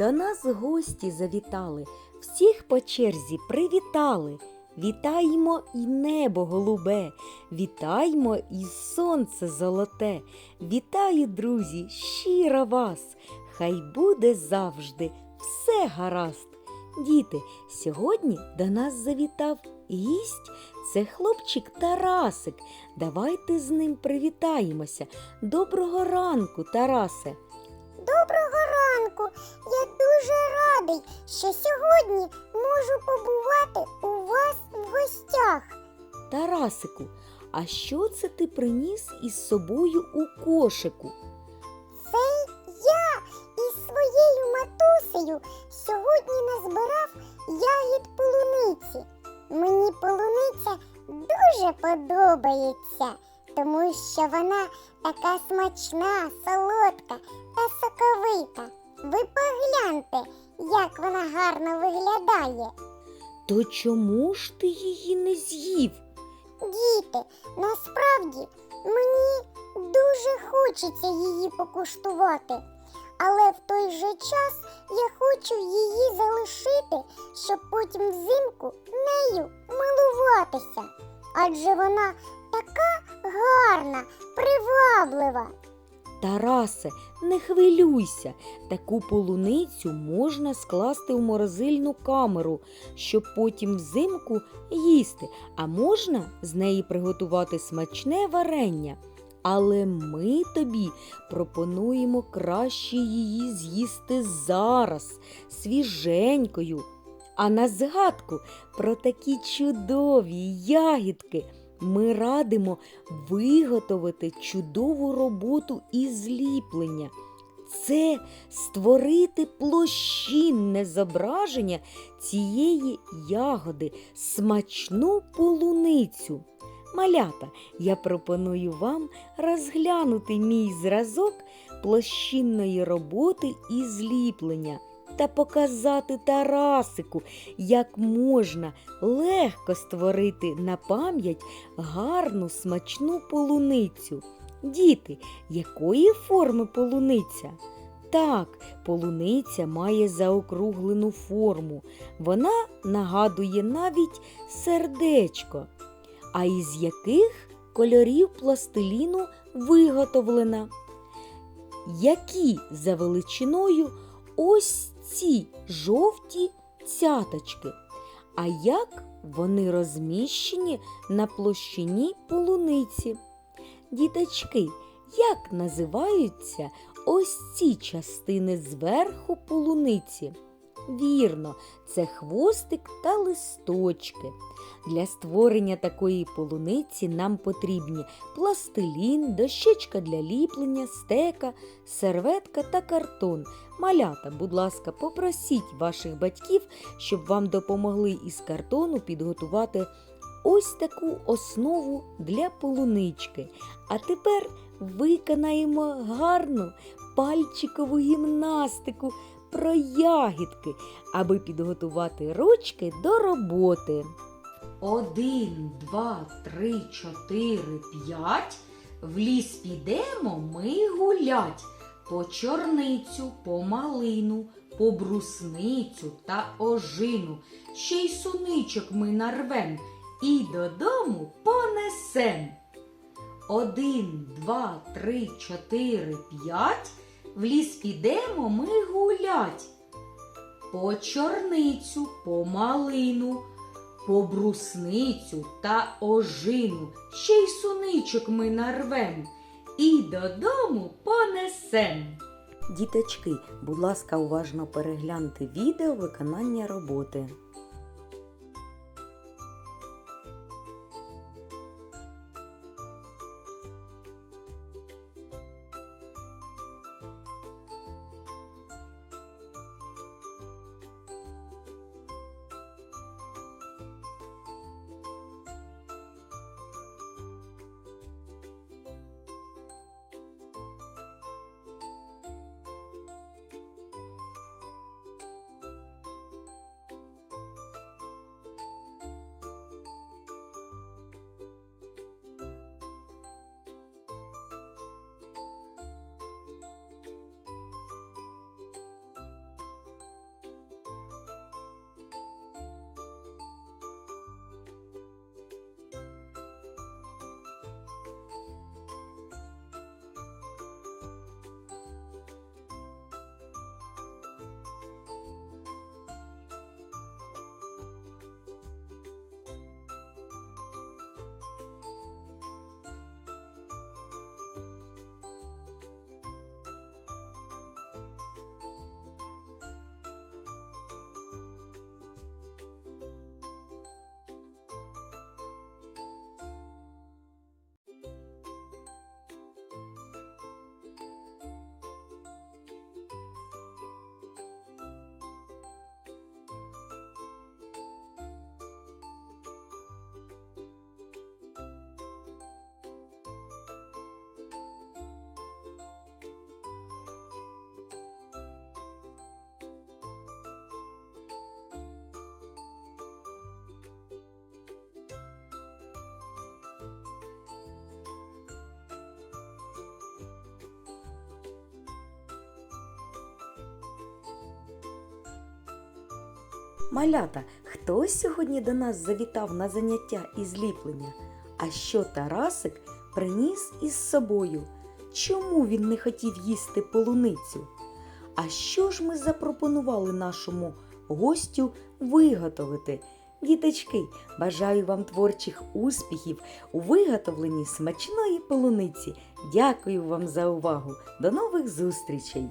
До нас гості завітали, всіх по черзі привітали. Вітаємо і небо голубе, вітаємо і сонце золоте. Вітаю, друзі, щиро вас! Хай буде завжди все гаразд. Діти, сьогодні до нас завітав гість. Це хлопчик Тарасик. Давайте з ним привітаємося. Доброго ранку, Тарасе. Доброго ранку! Я дуже радий, що сьогодні можу побувати у вас в гостях. Тарасику, а що це ти приніс із собою у кошику? Це я із своєю матусею сьогодні назбирав ягід полуниці. Мені полуниця дуже подобається, тому що вона така смачна, солодка та соковита. Ви погляньте, як вона гарно виглядає. То чому ж ти її не з'їв? Діти, насправді мені дуже хочеться її покуштувати, але в той же час я хочу її залишити, щоб потім взимку нею милуватися. Адже вона така гарна, приваблива. Тарасе, не хвилюйся. Таку полуницю можна скласти в морозильну камеру, щоб потім взимку їсти, а можна з неї приготувати смачне варення. Але ми тобі пропонуємо краще її з'їсти зараз, свіженькою. А на згадку про такі чудові ягідки ми радимо виготовити чудову роботу із зліплення. Це створити площинне зображення цієї ягоди, смачну полуницю. Малята, я пропоную вам розглянути мій зразок площинної роботи і зліплення та показати Тарасику, як можна легко створити на пам'ять гарну смачну полуницю. Діти, якої форми полуниця? Так, полуниця має заокруглену форму. Вона нагадує навіть сердечко. А із яких кольорів пластиліну виготовлена? Які за величиною ось ці жовті цяточки? А як вони розміщені на площині полуниці? Діточки, як називаються ось ці частини зверху полуниці? Вірно, це хвостик та листочки. Для створення такої полуниці нам потрібні пластилін, дощечка для ліплення, стека, серветка та картон. Малята, будь ласка, попросіть ваших батьків, щоб вам допомогли із картону підготувати ось таку основу для полунички. А тепер виконаємо гарну пальчикову гімнастику про ягідки, аби підготувати ручки до роботи. Один, два, три, чотири, п'ять. В ліс підемо ми гулять. По чорницю, по малину, по брусницю та ожину. Ще й суничок ми нарвем і додому понесем. Один, два, три, чотири, п'ять. В ліс підемо ми гулять. По чорницю, по малину, по брусницю та ожину. Ще й суничок ми нарвем і додому понесем. Діточки, будь ласка, уважно перегляньте відео виконання роботи. Малята, хто сьогодні до нас завітав на заняття із ліплення? А що Тарасик приніс із собою? Чому він не хотів їсти полуницю? А що ж ми запропонували нашому гостю виготовити? Діточки, бажаю вам творчих успіхів у виготовленні смачної полуниці. Дякую вам за увагу. До нових зустрічей!